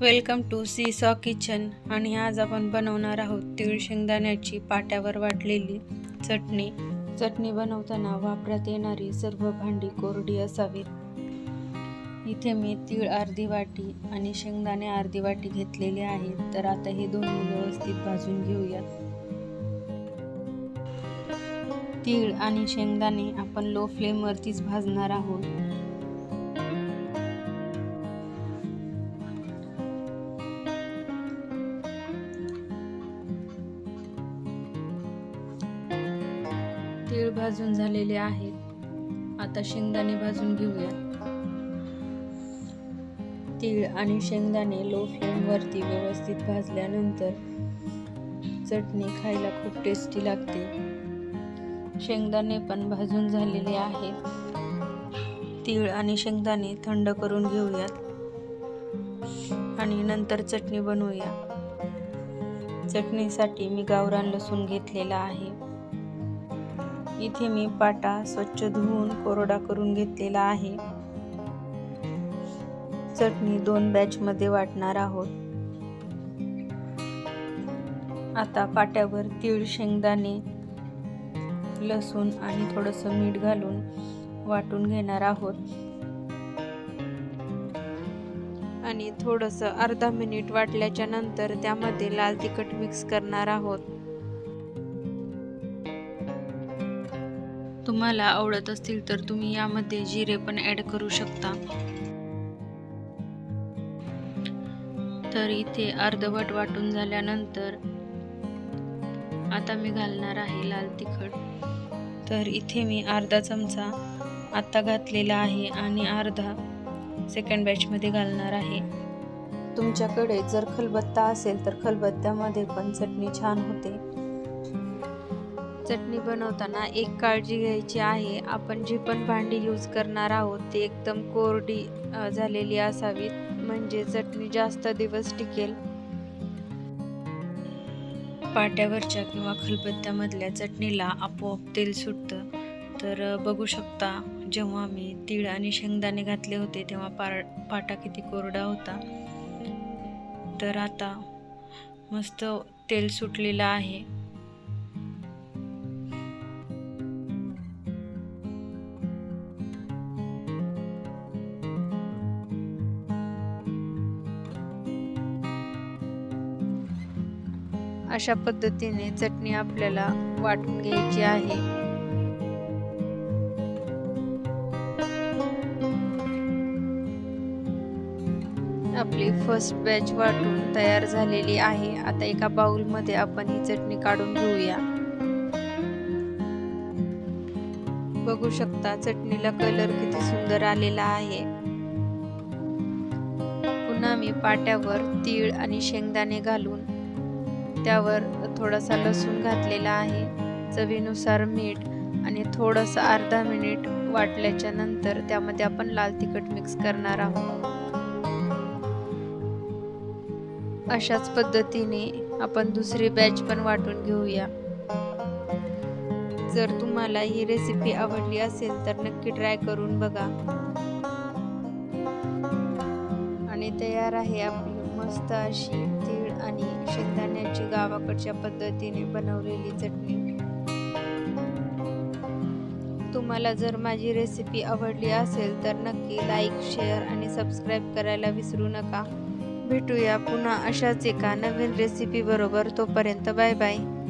Welcome to see saw kitchen. आणि आज आपण बनवणार आहोत तीळ शेंगदाण्याची पाट्यावर वाटलेली चटणी. चटणी बनवताना वापरात येणारी सर्व भांडी कोरडी असावीत. इथे मी तीळ अर्धी वाटी आणि शेंगदाणे अर्धी वाटी घेतलेले आहेत. तर आता हे दोन्ही व्यवस्थित भाजून घेऊयात. तीळ आणि शेंगदाणे आपण लो फ्लेमवरतीच भाजणार आहोत. भाजून झालेले आहेत. आता शेंगदाणे भाजून घेऊया तीळ आणि शेंगदाणे लो फ्लेमवरती व्यवस्थित भाजल्यानंतर चटणी खायला खूप टेस्टी लागते. शेंगदाणे पण भाजून झालेले आहेत. तीळ आणि शेंगदाणे थंड करून घेऊयात. आणि नंतर चटणी बनवूया. चटणीसाठी मी गावरान लसूण घेतलेला आहे. इथे मी पाटा स्वच्छ धुवून कोरडा करून घेतलेला आहे. चटणी दोन बॅच मध्ये वाटणार आहोत. आता पाट्यावर तीळ शेंगदाणे लसूण आणि थोडंसं मीठ घालून वाटून घेणार आहोत. आणि थोडंसं अर्धा मिनिट वाटल्याच्या नंतर त्यामध्ये लाल तिखट मिक्स करणार आहोत. तुम्हाला आवडत असतील तर तुम्ही यामध्ये जिरे पण ॲड करू शकता. तर इथे अर्धवट वाटून झाल्यानंतर आता मी घालणार आहे लाल तिखट. तर इथे मी अर्धा चमचा आत्ता घातलेला आहे आणि अर्धा सेकंड बॅचमध्ये घालणार आहे. तुमच्याकडे जर खलबत्ता असेल तर खलबत्त्यामध्ये पण चटणी छान होते. चटणी बनवताना एक काळजी घ्यायची आहे. आपण जी पण भांडी यूज करणार आहोत ती एकदम कोरडी झालेली असावीत. म्हणजे चटणी जास्त दिवस टिकेल. पाट्यावरच्या किंवा खलबत्त्यामधल्या चटणीला आपोआप तेल सुटतं. तर बघू शकता जेव्हा मी तीळ आणि शेंगदाणे घातले होते तेव्हा पा पाटा किती कोरडा होता. तर आता मस्त तेल सुटलेलं आहे. अशा पद्धतीने चटणी आपल्याला वाटून घ्यायची आहे. आपली फर्स्ट बॅच वाटून तयार झालेली आहे. आता एका बाउलमध्ये आपण ही चटणी काढून घेऊया. बघू शकता चटणीला कलर किती सुंदर आलेला आहे. पुन्हा मी पाट्यावर तीळ आणि शेंगदाणे घालून त्यावर थोडासा लसूण घातलेला आहे. चवीनुसार मीठ आणि थोडंसं अर्धा मिनिट वाटल्याच्या नंतर त्यामध्ये आपण लाल तिखट मिक्स करणार आहोत. अशाच पद्धतीने आपण दुसरी बॅच पण वाटून घेऊया. जर तुम्हाला ही रेसिपी आवडली असेल तर नक्की ट्राय करून बघा. आणि तयार आहे आपली मस्त अशी ती आणि शेंगदाण्याची गावाकडच्या पद्धतीने बनवलेली चटणी. तुम्हाला जर माझी रेसिपी आवडली असेल तर नक्की लाईक शेअर आणि सबस्क्राईब करायला विसरू नका. भेटूया पुन्हा अशाच एका नवीन रेसिपी बरोबर. तोपर्यंत बाय बाय